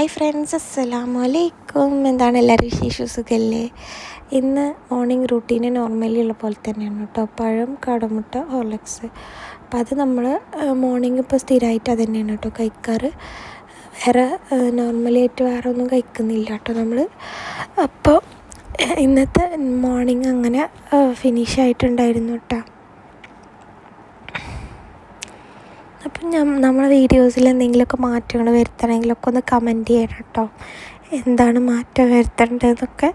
Hi friends അസ്സലാമു അലൈക്കും എന്താണ് എല്ലാവരും വിശേഷം? സുഖല്ലേ? ഇന്ന് മോർണിംഗ് റൂട്ടീന് നോർമലി ഉള്ള പോലെ തന്നെയാണ് കേട്ടോ. പഴം കടമുട്ട ഹോർലക്സ് അപ്പം അത് നമ്മൾ മോർണിംഗ് ഇപ്പോൾ സ്ഥിരമായിട്ട് അത് തന്നെയാണ് കേട്ടോ കഴിക്കാറ്. വേറെ നോർമലി ആയിട്ട് വേറെ ഒന്നും കഴിക്കുന്നില്ല കേട്ടോ നമ്മൾ അപ്പോൾ ഇന്നത്തെ മോർണിംഗ് അങ്ങനെ ഫിനിഷ് ആയിട്ടുണ്ടായിരുന്നു കേട്ടോ. അപ്പം ഞാൻ നമ്മുടെ വീഡിയോസിൽ എന്തെങ്കിലുമൊക്കെ മാറ്റങ്ങൾ വരുത്തണമെങ്കിലൊക്കെ ഒന്ന് കമന്റ് ചെയ്യണം കേട്ടോ എന്താണ് മാറ്റം വരുത്തേണ്ടതെന്നൊക്കെ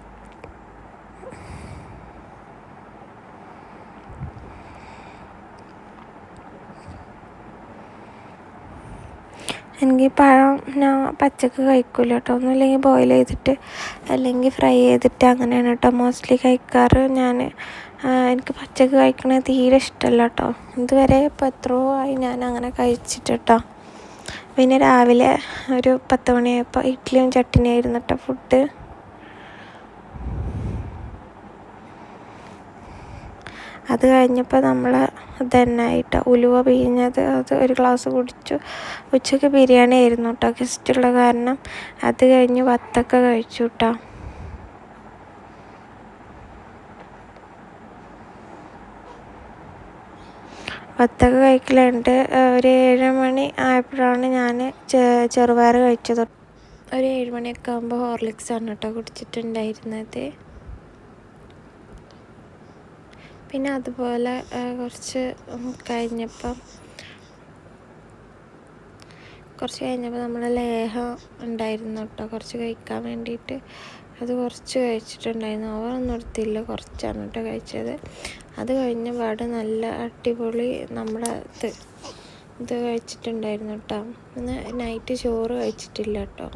എനിക്ക് പഴം ഞാൻ പച്ചക്ക് കഴിക്കില്ല കേട്ടോ. ഒന്നുമില്ലെങ്കിൽ ബോയിൽ ചെയ്തിട്ട് അല്ലെങ്കിൽ ഫ്രൈ ചെയ്തിട്ട് അങ്ങനെയാണ് കേട്ടോ. മോസ്റ്റ്ലി കഴിക്കാറ് ഞാൻ എനിക്ക് പച്ചക്ക് കഴിക്കണത് തീരെ ഇഷ്ടമല്ല കേട്ടോ. ഇതുവരെ ഇപ്പോൾ എത്രയോ ആയി ഞാൻ അങ്ങനെ കഴിച്ചിട്ട് കേട്ടോ. പിന്നെ രാവിലെ ഒരു പത്ത് മണിയായപ്പോൾ ഇഡ്ഡലിയും ചട്ടിനിയായിരുന്നു കേട്ടോ ഫുഡ് അത് കഴിഞ്ഞപ്പോൾ നമ്മൾ തന്നെ ആയിട്ട് ഉലുവ പിഴിഞ്ഞത് അത് ഒരു ഗ്ലാസ് കുടിച്ചു. ഉച്ചയ്ക്ക് ബിരിയാണി ആയിരുന്നു കേട്ടോ ഗസ്റ്റുള്ള കാരണം അത് കഴിഞ്ഞ് വത്തക്ക കഴിച്ചു കേട്ടോ വത്തക്ക കഴിക്കലുണ്ട്. ഒരു ഏഴ് മണി ആയപ്പോഴാണ് ഞാൻ ചെറുപയർ കഴിച്ചത്. ഒരു ഏഴ് മണിയൊക്കെ ആകുമ്പോൾ ഹോർലിക്സ് ആണ് കേട്ടോ കുടിച്ചിട്ടുണ്ടായിരുന്നത്. പിന്നെ അതുപോലെ കുറച്ച് കഴിഞ്ഞപ്പം കുറച്ച് കഴിഞ്ഞപ്പോൾ നമ്മൾ ലേഹം ഉണ്ടായിരുന്നു കേട്ടോ. കുറച്ച് കഴിക്കാൻ വേണ്ടിയിട്ട് അത് കുറച്ച് കഴിച്ചിട്ടുണ്ടായിരുന്നു. ഓവറൊന്നും എടുത്തില്ല കുറച്ചാണ് കേട്ടോ കഴിച്ചത്. അത് കഴിഞ്ഞ പാട് നല്ല അടിപൊളി നമ്മുടെ ഇത് ഇത് കഴിച്ചിട്ടുണ്ടായിരുന്നു കേട്ടോ. ഇന്ന് നൈറ്റ് ചോറ് കഴിച്ചിട്ടില്ല കേട്ടോ.